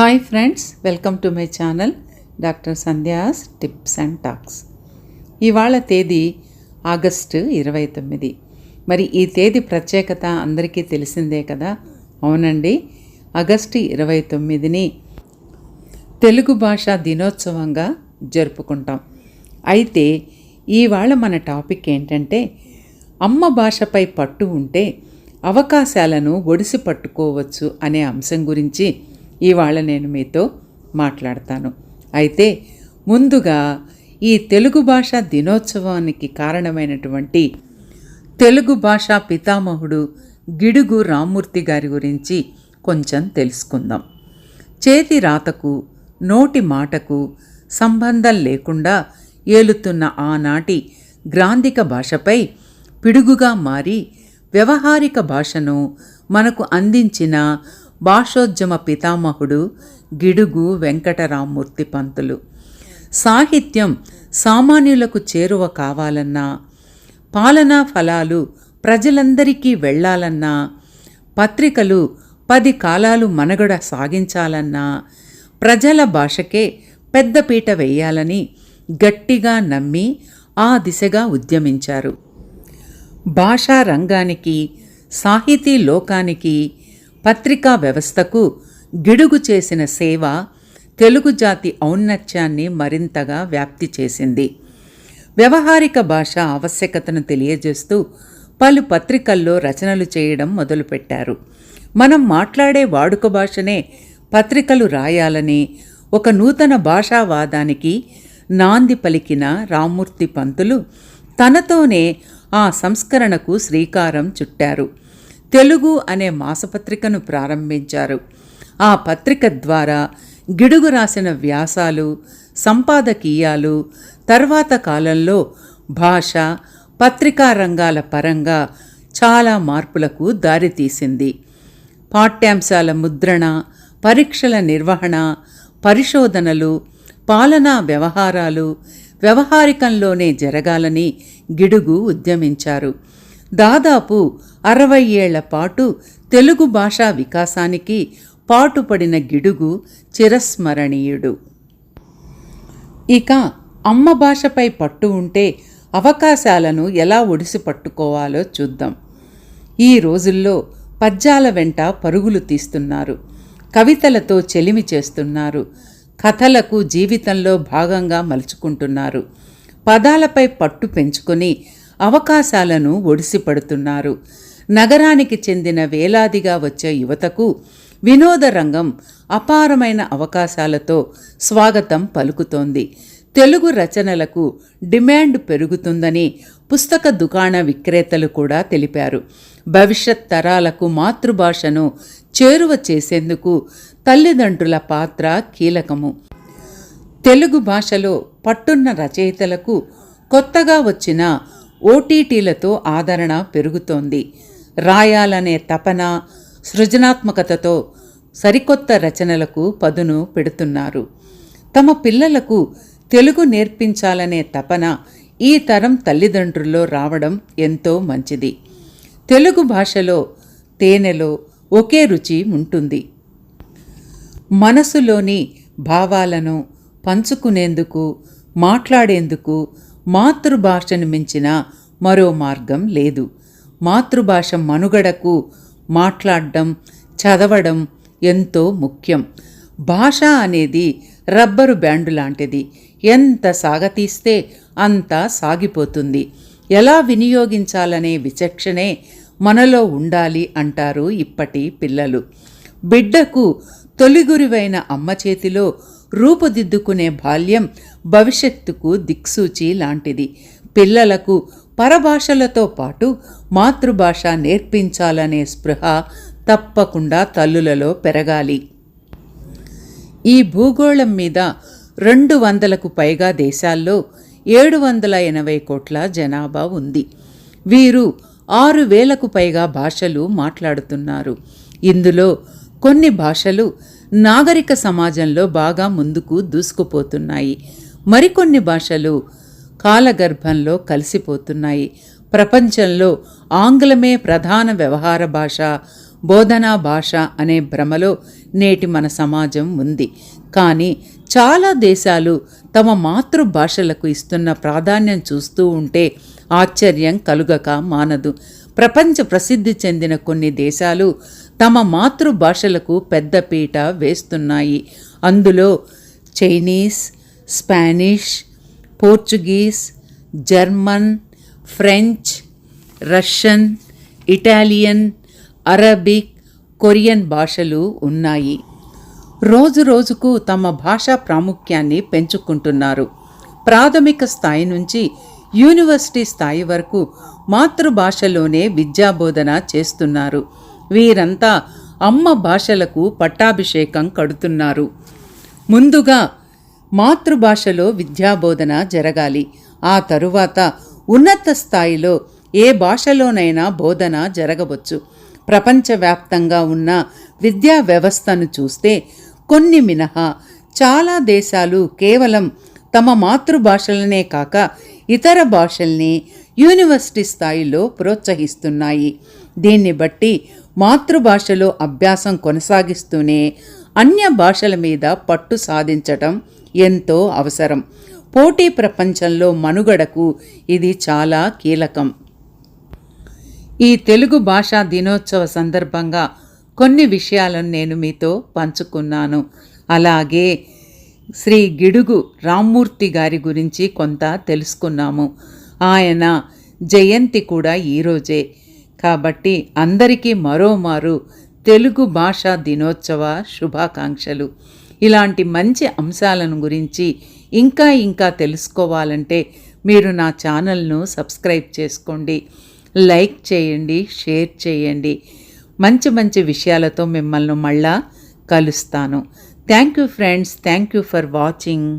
Hi friends welcome to my channel doctor Sandhya's tips and talks. ఇవాళ తేదీ August ఇరవై తొమ్మిది. మరి ఈ తేదీ ప్రత్యేకత అందరికీ తెలిసిందే కదా? అవునండి. ఆగస్టు ఇరవై తొమ్మిదిని తెలుగు భాష దినోత్సవంగా జరుపుకుంటాం. అయితే ఇవాళ మన టాపిక్ ఏంటంటే అమ్మ భాషపై పట్టు ఉంటే అవకాశాలను ఒడిసి పట్టుకోవచ్చు అనే అంశం గురించి ఇవాళ నేను మీతో మాట్లాడతాను. అయితే ముందుగా ఈ తెలుగు భాష దినోత్సవానికి కారణమైనటువంటి తెలుగు భాషా పితామహుడు గిడుగు రామ్మూర్తి గారి గురించి కొంచెం తెలుసుకుందాం. చేతి రాతకు నోటి మాటకు సంబంధం లేకుండా ఏలుతున్న ఆనాటి గ్రాంధిక భాషపై పిడుగుగా మారి వ్యవహారిక భాషను మనకు అందించిన భాషోద్యమ పితామహుడు గిడుగు వెంకటరామ్మూర్తి పంతులు. సాహిత్యం సామాన్యులకు చేరువ కావాలన్నా పాలనా ఫలాలు ప్రజలందరికీ వెళ్ళాలన్నా పత్రికలు పది కాలాలు మనుగడ సాగించాలన్నా ప్రజల భాషకే పెద్దపీట వేయాలని గట్టిగా నమ్మి ఆ దిశగా ఉద్యమించారు. భాషా రంగానికి సాహితీ లోకానికి పత్రికా వ్యవస్థకు గిడుగు చేసిన సేవ తెలుగు జాతి ఔన్నత్యాన్ని మరింతగా వ్యాప్తి చేసింది. వ్యవహారిక భాష ఆవశ్యకతను తెలియజేస్తూ పలు పత్రికల్లో రచనలు చేయడం మొదలుపెట్టారు. మనం మాట్లాడే వాడుక భాషనే పత్రికలు రాయాలని ఒక నూతన భాషావాదానికి నాంది పలికిన రామ్మూర్తి పంతులు తనతోనే ఆ సంస్కరణకు శ్రీకారం చుట్టారు. తెలుగు అనే మాసపత్రికను ప్రారంభించారు. ఆ పత్రిక ద్వారా గిడుగు రాసిన వ్యాసాలు సంపాదకీయాలు తర్వాత కాలంలో భాష పత్రికా రంగాల పరంగా చాలా మార్పులకు దారితీసింది. పాఠ్యాంశాల ముద్రణ పరీక్షల నిర్వహణ పరిశోధనలు పాలనా వ్యవహారాలు వ్యవహారికంలోనే జరగాలని గిడుగు ఉద్యమించారు. దాదాపు అరవై ఏళ్ళ పాటు తెలుగు భాషా వికాసానికి పాటుపడిన గిడుగు చిరస్మరణీయుడు. ఇక అమ్మ భాషపై పట్టు ఉంటే అవకాశాలను ఎలా ఒడిసి పట్టుకోవాలో చూద్దాం. ఈ రోజుల్లో పద్యాల వెంట పరుగులు తీస్తున్నారు. కవితలతో చెలిమి చేస్తున్నారు. కథలకు జీవితంలో భాగంగా మలుచుకుంటున్నారు. పదాలపై పట్టు పెంచుకొని అవకాశాలను ఒడిసిపడుతున్నారు నగరానికి చెందిన వేలాదిగా వచ్చే యువతకు వినోద రంగం అపారమైన అవకాశాలతో స్వాగతం పలుకుతోంది. తెలుగు రచనలకు డిమాండ్ పెరుగుతుందని పుస్తక దుకాణ విక్రేతలు కూడా తెలిపారు. భవిష్యత్ తరాలకు మాతృభాషను చేరువ చేసేందుకు తల్లిదండ్రుల పాత్ర కీలకము. తెలుగు భాషలో పట్టున్న రచయితలకు కొత్తగా వచ్చిన ఓటీటీలతో ఆదరణ పెరుగుతోంది. రాయాలనే తపన సృజనాత్మకతతో సరికొత్త రచనలకు పదును పెడుతున్నారు. తమ పిల్లలకు తెలుగు నేర్పించాలనే తపన ఈ తరం తల్లిదండ్రుల్లో రావడం ఎంతో మంచిది. తెలుగు భాషలో తేనెలో ఒకే రుచి ఉంటుంది. మనసులోని భావాలను పంచుకునేందుకు మాట్లాడేందుకు మాతృభాషను మించిన మరో మార్గం లేదు. మాతృభాష మనుగడకు మాట్లాడడం చదవడం ఎంతో ముఖ్యం. భాష అనేది రబ్బరు బ్యాండు లాంటిది. ఎంత సాగతీస్తే అంత సాగిపోతుంది. ఎలా వినియోగించాలనే విచక్షణే మనలో ఉండాలి అంటారు ఇప్పటి పిల్లలు. బిడ్డకు తొలిగురివైన అమ్మ చేతిలో రూపుదిద్దుకునే బాల్యం భవిష్యత్తుకు దిక్సూచి లాంటిది. పిల్లలకు పరభాషలతో పాటు మాతృభాష నేర్పించాలనే స్పృహ తప్పకుండా తల్లులలో పెరగాలి. ఈ భూగోళం మీద రెండు వందలకు పైగా దేశాల్లో ఏడు వందల ఎనభై కోట్ల జనాభా ఉంది. వీరు ఆరు వేలకు పైగా భాషలు మాట్లాడుతున్నారు. ఇందులో కొన్ని భాషలు నాగరిక సమాజంలో బాగా ముందుకు దూసుకుపోతున్నాయి. మరికొన్ని భాషలు కాలగర్భంలో కలిసిపోతున్నాయి. ప్రపంచంలో ఆంగ్లమే ప్రధాన వ్యవహార భాష బోధనా భాష అనే భ్రమలో నేటి మన సమాజం ఉంది. కానీ చాలా దేశాలు తమ మాతృభాషలకు ఇస్తున్న ప్రాధాన్యం చూస్తూ ఉంటే ఆశ్చర్యం కలుగక మానదు. ప్రపంచ ప్రసిద్ధి చెందిన కొన్ని దేశాలు తమ మాతృభాషలకు పెద్దపీట వేస్తున్నాయి. అందులో Chinese Spanish Portuguese German French Russian Italian Arabic Korean భాషలు ఉన్నాయి. రోజు రోజుకు తమ భాషా ప్రాముఖ్యాన్ని పెంచుకుంటున్నారు. ప్రాథమిక స్థాయి నుంచి యూనివర్సిటీ స్థాయి వరకు మాతృభాషలోనే విద్యాబోధన చేస్తున్నారు. వీరంతా అమ్మ భాషలకు పట్టాభిషేకం కడుతున్నారు. ముందుగా మాతృభాషలో విద్యాబోధన జరగాలి. ఆ తరువాత ఉన్నత స్థాయిలో ఏ భాషలోనైనా బోధన జరగవచ్చు. ప్రపంచవ్యాప్తంగా ఉన్న విద్యా వ్యవస్థను చూస్తే కొన్ని మినహా చాలా దేశాలు కేవలం తమ మాతృభాషలనే కాక ఇతర భాషల్ని యూనివర్సిటీ స్థాయిలో ప్రోత్సహిస్తున్నాయి. దీన్ని బట్టి మాతృభాషలో అభ్యాసం కొనసాగిస్తూనే అన్య భాషల మీద పట్టు సాధించటం ఎంతో అవసరం. పోటీ ప్రపంచంలో మనుగడకు ఇది చాలా కీలకం. ఈ తెలుగు భాషా దినోత్సవ సందర్భంగా కొన్ని విషయాలను నేను మీతో పంచుకున్నాను. అలాగే శ్రీ గిడుగు రామ్మూర్తి గారి గురించి కొంత తెలుసుకున్నాము. ఆయన జయంతి కూడా ఈరోజే కాబట్టి అందరికీ మరోమారు తెలుగు భాషా దినోత్సవ శుభాకాంక్షలు. ఇలాంటి మంచి అంశాలను గురించి ఇంకా ఇంకా తెలుసుకోవాలంటే మీరు నా ఛానల్ను సబ్స్క్రైబ్ చేసుకోండి. లైక్ చేయండి షేర్ చేయండి. మంచి మంచి విషయాలతో మిమ్మల్ని మళ్ళా కలుస్తాను. Thank you friends thank you for watching.